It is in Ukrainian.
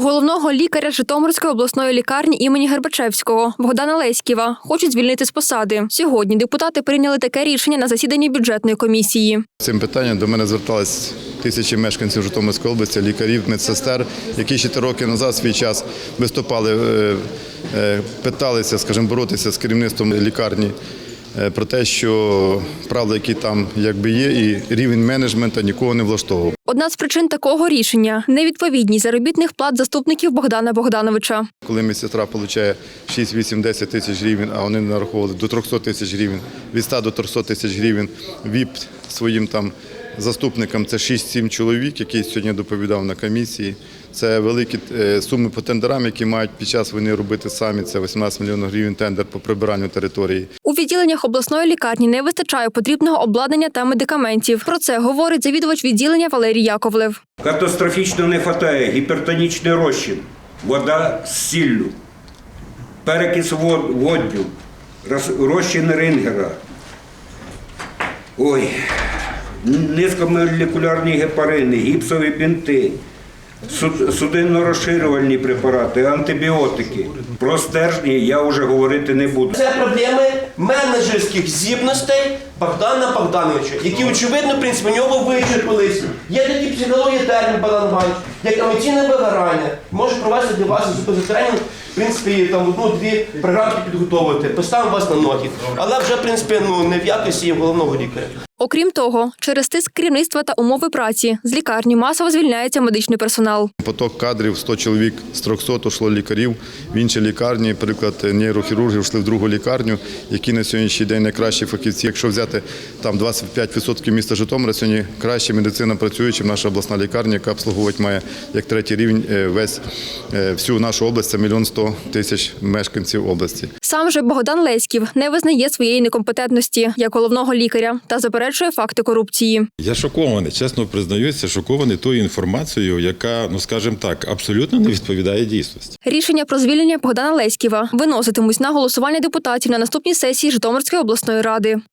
Головного лікаря Житомирської обласної лікарні імені Гербачевського Богдана Леськіва хочуть звільнити з посади. Сьогодні депутати прийняли таке рішення на засіданні бюджетної комісії. Цим питанням до мене звертались тисячі мешканців Житомирської області, лікарів, медсестер, які ще три роки назад свій час виступали, е, е, питалися, скажімо, боротися з керівництвом лікарні про те, що правда, які там якби є, і рівень менеджменту нікого не влаштовував. Одна з причин такого рішення невідповідність заробітних плат заступників Богдана Богдановича. Коли медсестра отримує 6, 8, 10 тисяч гривень, а вони нараховували до 300 тисяч гривень, від 100 до 300 тисяч гривень, ВІП своїм там заступникам це 6-7 чоловік, який сьогодні доповідав на комісії. Це великі е, суми по тендерам, які мають під час війни робити самі. Це 18 мільйонів гривень тендер по прибиранню території. У відділеннях обласної лікарні не вистачає потрібного обладнання та медикаментів. Про це говорить завідувач відділення Валерій Яковлев. Катастрофічно не вистачає гіпертонічний розчин, вода з сіллю, перекис вод- водню, розчин рингера. Ой, низькомолекулярні гепарини, гіпсові бінти, судинно-розширювальні препарати, антибіотики. Про стержні я вже говорити не буду. Це проблеми менеджерських здібностей Богдана Богдановича, які, очевидно, в принципі, у нього вичерпались. Є такі психології термін Іванович, як емоційне вигорання. Може провести для вас тренінг, в принципі, там одну-дві програмки підготовити, поставимо вас на ноги. Але вже, в принципі, ну, не в якості головного лікаря. Окрім того, через тиск керівництва та умови праці з лікарні масово звільняється медичний персонал. Поток кадрів 100 чоловік з 300 йшло лікарів в інші лікарні. Приклад нейрохірургів йшли в другу лікарню, які на сьогоднішній день найкращі фахівці. Якщо взяти там 25% міста Житомира, сьогодні краща медицина працює, ніж наша обласна лікарня, яка обслуговувати має як третій рівень е, весь е, всю нашу область. Це мільйон сто тисяч мешканців області. Сам же Богдан Леськів не визнає своєї некомпетентності як головного лікаря та заперечує факти корупції. Я шокований, чесно признаюся, шокований тою інформацією, яка, ну скажімо так, абсолютно не відповідає дійсності. Рішення про звільнення Богдана Леськіва виноситимуть на голосування депутатів на наступній сесії Житомирської обласної ради.